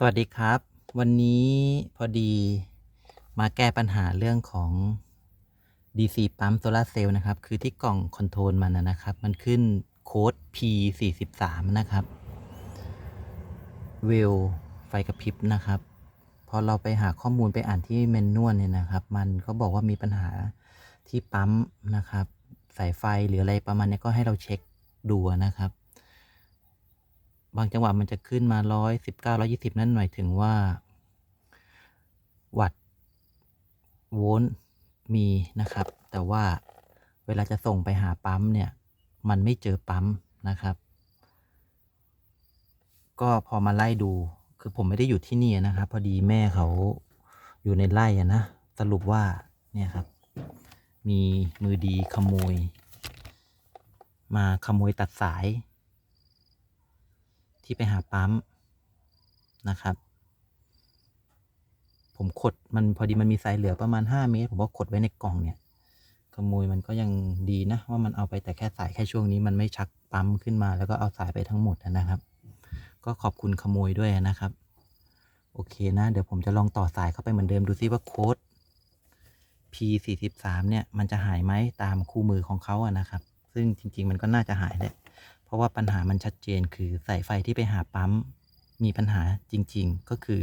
สวัสดีครับ วันนี้พอดีมาแก้ปัญหาเรื่องของ DC ปั๊มโซลาร์เซลล์นะครับ คือที่กล่องคอนโทรลมันนะครับ มันขึ้นโค้ด P43 นะครับ เวลไฟกระพริบนะครับ พอเราไปหาข้อมูลไปอ่านที่เมนนวลเนี่ยนะครับ มันก็บอกว่ามีปัญหาที่ปั๊มนะครับ สายไฟหรืออะไรประมาณนี้ก็ให้เราเช็คดูนะครับ บางจังหวะมันจะขึ้นมาร้อยสิบเก้าร้อยี่สิบนั่นหมายถึงว่า วัตโวลต์มีนะครับ แต่ว่าเวลาจะส่งไปหาปั๊มเนี่ย มันไม่เจอปั๊มนะครับ ก็พอมาไล่ดู คือผมไม่ได้อยู่ที่นี่นะครับ พอดีแม่เขาอยู่ในไร่อะนะ สรุปว่าเนี่ยครับ มีมือดีขโมย มาขโมยตัดสาย ที่ไปหาปั๊มนะครับ ผมขดมันพอดีมันมีสายเหลือประมาณ 5 เมตร ผมก็ขดไว้ในกล่องเนี่ยขโมยมันก็ยังดีนะ ว่ามันเอาไปแต่แค่สายแค่ช่วงนี้มันไม่ชักปั๊มขึ้นมา แล้วก็เอาสายไปทั้งหมดนะครับ ก็ขอบคุณขโมยด้วยนะครับ โอเคนะ เดี๋ยวผมจะลองต่อสายเข้าไปเหมือนเดิมดูซิว่าโค้ด P43 เนี่ย มันจะหายไหมตามคู่มือของเขาอะนะครับ ซึ่งจริง ๆ มันก็น่าจะหายแหละ เพราะว่าปัญหามันชัดเจนคือสายไฟที่ไปหาปั๊ม มีปัญหาจริง ๆ ก็คือ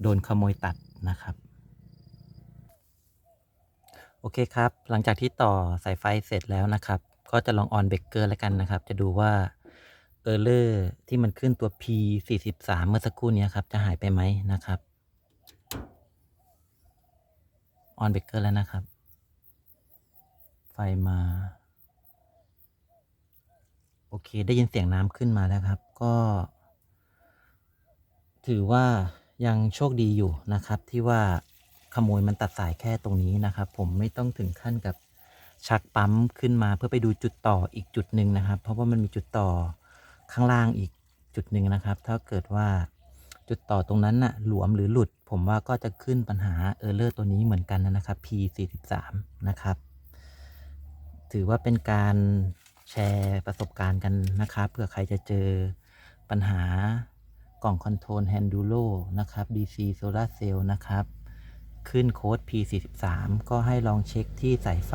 โดนขโมยตัดนะครับ โอเคครับ หลังจากที่ต่อสายไฟเสร็จแล้วนะครับ ก็จะลองออนเบรกเกอร์แล้วกันนะครับ จะดูว่าเออร์เลอร์ที่มันขึ้นตัว P43 เมื่อสักครู่นี้ครับ จะหายไปไหมนะครับออนเบรกเกอร์แล้วนะครับ ไฟมา โอเค ได้ยินเสียงน้ำขึ้นมาแล้วครับ ก็ ถือว่ายังโชคดีอยู่นะครับ ที่ว่าขโมยมันตัดสายแค่ตรงนี้นะครับ ผมไม่ต้องถึงขั้นกับชักปั๊มขึ้นมาเพื่อไปดูจุดต่ออีกจุดหนึ่งนะครับ เพราะว่ามันมีจุดต่อข้างล่างอีกจุดหนึ่งนะครับ ถ้าเกิดว่าจุดต่อตรงนั้นน่ะหลวมหรือหลุด ผมว่าก็จะขึ้นปัญหาเออร์เลอร์ตัวนี้เหมือนกันนะครับ P43 นะครับ ถือว่าเป็นการ แชร์ประสบการณ์กันนะครับเผื่อใครจะเจอปัญหากล่องคอนโทรลแฮนดูโลนะครับ DC Solar Cell นะครับ ขึ้นโค้ด P43 ก็ให้ลองเช็คที่สายไฟ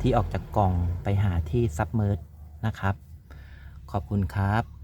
ที่ออกจากกล่องไปหาที่ซับเมิร์นะครับ ขอบคุณครับ